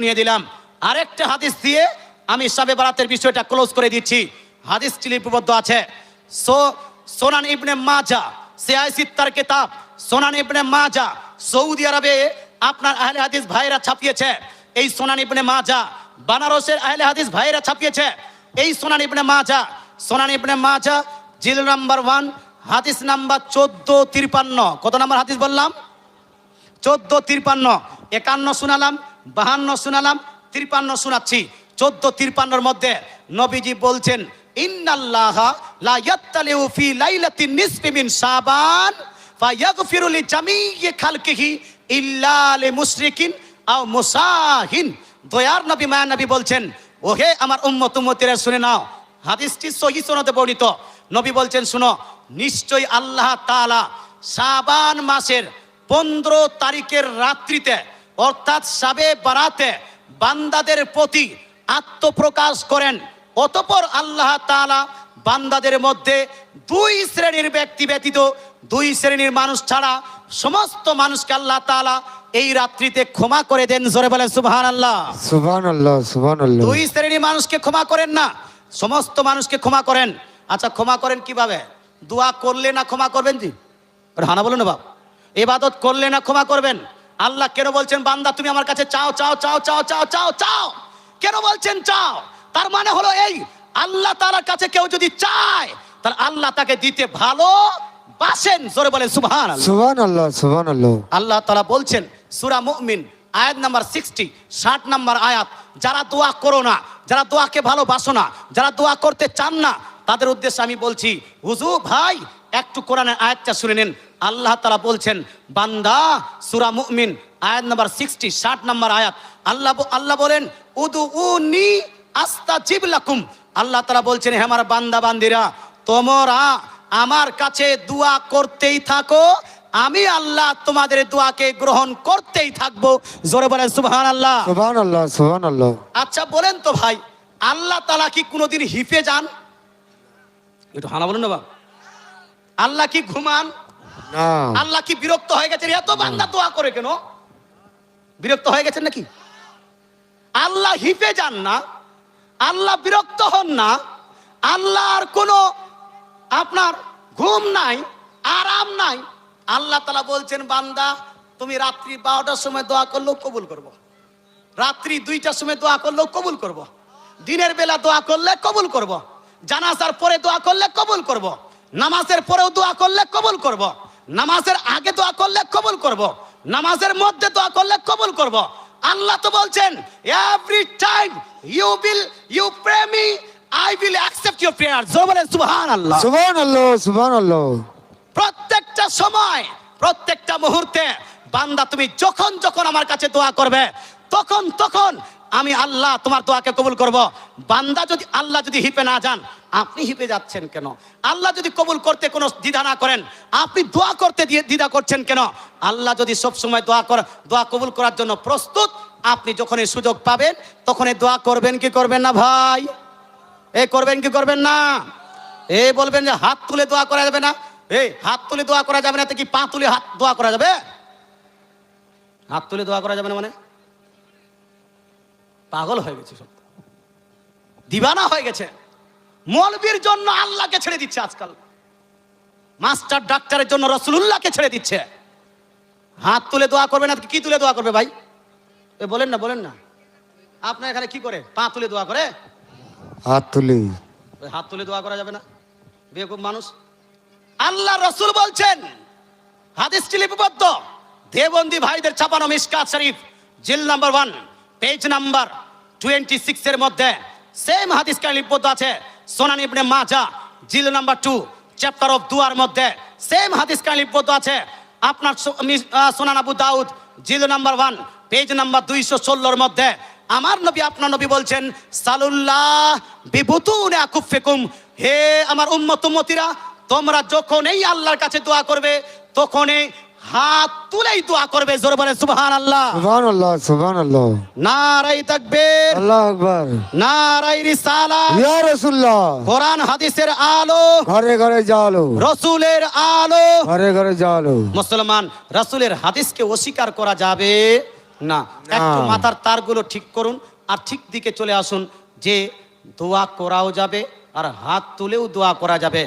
নিয়ে দিলাম। আরেকটা হাদিস দিয়ে আমি সাবে বারাতের বিষয়টা ক্লোজ করে দিচ্ছি। হাদিসটি লিপিবদ্ধ আছে। সো, সোনান ইবনে মাজা সিয়াই সিত্তার কিতাব। সোনান ইবনে মাজা, সৌদি আরবে আপনার আহলে হাদিস ভাইরা ছাপিয়েছে। এই সোনান ইবনে মাজা, বানারসের আহলে হাদিস ভাইরা ছাপিয়েছে। এই সোনান ইবনে মাজা, সোনান ইবনে মাজা, জিল নাম্বার ওয়ান, হাদিস নাম্বার চোদ্দ তিরপান্ন। কত নাম্বার হাদিস বললাম? চোদ্দ তিরপান্ন। একান্ন শুনালাম, বাহান্ন শুনালাম, তিরপান্ন শোনাচ্ছি। চোদ্দ তিরপান্নর মধ্যে নবীজি বলছেন বলছেন, ওহে আমার শুনে নাও সহি বর্ণিত। নবী বলছেন, শুনো, নিশ্চয়ই আল্লাহ তাআলা শাবান মাসের পনেরো তারিখের রাত্রিতে অর্থাৎ সাবে বারাতে বান্দাদের প্রতি আত্মপ্রকাশ করেন। অতপর আল্লাহ তাআলা বান্দাদের মধ্যে দুই শ্রেণির ব্যক্তি ব্যতীত দুই শ্রেণির মানুষ ছাড়া সমস্ত মানুষকে আল্লাহ তাআলা এই রাত্রিতে ক্ষমা করে দেন। জোরে বলেন সুবহান আল্লাহ সুবহান আল্লাহ সুবহান আল্লাহ দুই শ্রেণির মানুষকে ক্ষমা করেন না সমস্ত মানুষকে ক্ষমা করেন। আচ্ছা ক্ষমা করেন কীভাবে? দোয়া করলে না ক্ষমা করবেন জি? হানা বলুন না বাপ। এবাদত করলে না ক্ষমা করবেন? আল্লাহ কেন বলছেন বান্দা তুমি আমার কাছে চাও চাও চাও চাও চাও চাও চাও। কেন বলছেন চাও? তার মানে হলো এই আল্লাহ তাআলার কাছে কেউ যদি চায় তাহলে আল্লাহ তাকে দিতে ভালো বাসেন। জোরে বলেন সুবহান সুবহান আল্লাহ সুবহান আল্লাহ আল্লাহ তালা বলছেন সুরা মুমিন আয়াত নাম্বার সিক্সটি ষাট নাম্বার আয়াত যারা দোয়া করো না যারা দোয়াকে ভালোবাসো না যারা দোয়া করতে চান না তাদের উদ্দেশ্যে আমি বলছি হুজু ভাই একটু কোরআনের আয়াতটা শুনে নিন। আল্লাহ তালা বলছেন বান্দা সুরা মুমিন আয়াত নাম্বার সিক্সটি ষাট নাম্বার আয়াত। আল্লাহ আল্লাহ বলেন উদু উনি আস্তা জিবলাকুম। আল্লাহ তালা বলছেন হে আমার বান্দা বান্দিরা তোমরা আমার কাছে দোয়া করতেই থাকো। আমি আল্লাহ তোমাদের দোয়াকে গ্রহণ করতেই থাকব। জোরে বলেন সুবহান আল্লাহ সুবহান আল্লাহ সুবহান আল্লাহ আচ্ছা বলেন তো ভাই আল্লাহ তালা কি কোনোদিন হিপে যান? একটু হানা বলুন না বাবা আল্লাহ কি ঘুমান? না আল্লাহ কি বিরক্ত হয়ে গেছেন এত বান্দা দোয়া করে কেন বিরক্ত হয়ে গেছেন নাকি আল্লাহ হিপে যান না আল্লাহ বিরক্ত হন না আল্লাহর কোনো আপনার ঘুম নাই আরাম নাই আল্লাহ তালা বলছেন বান্দা তুমি রাত্রি বারোটার সময় দোয়া করলেও কবুল করব। রাত্রি দুইটার সময় দোয়া করলেও কবুল করব। দিনের বেলা দোয়া করলে কবুল করব। জানাজার পরে দোয়া করলে কবুল করব। নামাজের পরেও দোয়া করলে কবুল করব। নামাজের আগে দোয়া করলে কবুল করব। নামাজের মধ্যে দোয়া করলে কবুল করব। আল্লাহ তো বলছেন every time you will you pray me I will accept your prayer জোরে সুবহান আল্লাহ সুবহান আল্লাহ সুবহান আল্লাহ প্রত্যেকটা সময় প্রত্যেকটা মুহূর্তে বান্দা তুমি যখন যখন আমার কাছে দোয়া করবে তখন তখন আমি আল্লাহ তোমার দোয়াকে কবুল করব। বান্দা যদি আল্লাহ যদি হিপে না যান, আপনি হিপে যাচ্ছেন কেন? আল্লাহ যদি কবুল করতে কোনো দ্বিধা না করেন, আপনি দোয়া করতে দিয়ে দ্বিধা করছেন কেন? আল্লাহ যদি সব সময় দোয়া কর, দোয়া কবুল করার জন্য প্রস্তুত, আপনি যখনই সুযোগ পাবেন, তখনই দোয়া করবেন কি করবেন না ভাই? এ করবেন কি করবেন না? এ বলবেন যে হাত তুলে দোয়া করা যাবে না। এই হাত তুলে দোয়া করা যাবে না, তো কি পা তুলে হাত দোয়া করা যাবে? হাত তুলে দোয়া করা যাবে না মানে? পাগল হয়ে গেছে সব। দিবানা হয়ে গেছে। মলবির জন্য আল্লাহকে ছেড়ে দিচ্ছে আজকাল। মাস্টার ডাক্তারের জন্য রসুল্লাহকে ছেড়ে দিচ্ছে। হাত তুলে দোয়া করবে না কি তুলে দোয়া করবে ভাই? এ বলেন না বলেন না। আপনার এখানে কি করে? পা তুলে দোয়া করে? হাত তুলে। হাত তুলে দোয়া করা যাবে না। বেকুব মানুষ। আল্লাহ রসুল বলছেন হাদিসটি লিপিবদ্ধ। দেবন্দি ভাইদের ছাপানো মিসকাত শরীফ জিল number one. Page number twenty six এর মধ্যে সেম হাদিস কান লিপিবদ্ধ আছে। সোনান ইবনে মাজা জিল নাম্বার টু চ্যাপ্টার অফ দুয়ার মধ্যে সেম হাদিস কান লিপিবদ্ধ আছে। আপনার সোনান আবু দাউদ, জিল নাম্বার ওয়ান পেজ নাম্বার দুইশো ষোলোর মধ্যে আমার নবী, আপনার নবী বলছেন, সালুল্লাহ বিভুতুন আকুফিকুম হে আমার উম্মত উম্মতিরা, তোমরা যখন এই আল্লাহর কাছে দোয়া করবে, তখনই হাত তুলেই দোয়া করবে জোরে বলে সুবহান আল্লাহ সুবহান আল্লাহ সুবহান আল্লাহ নারাই তাকবীর। আল্লাহ আকবার। নারাই রিসালা ইয়া রাসূলুল্লাহ। কোরআন হাদিসের আলো। ঘরে ঘরে জালো। রসুলের আলো। ঘরে ঘরে জালো। মুসলমান রাসূলের হাদিসকে অস্বীকার করা যাবে না। একটু মাথার তারগুলো ঠিক করুন আর ঠিক দিকে চলে আসুন যে দোয়া করাও যাবে আর হাত তুলেও দোয়া করা যাবে।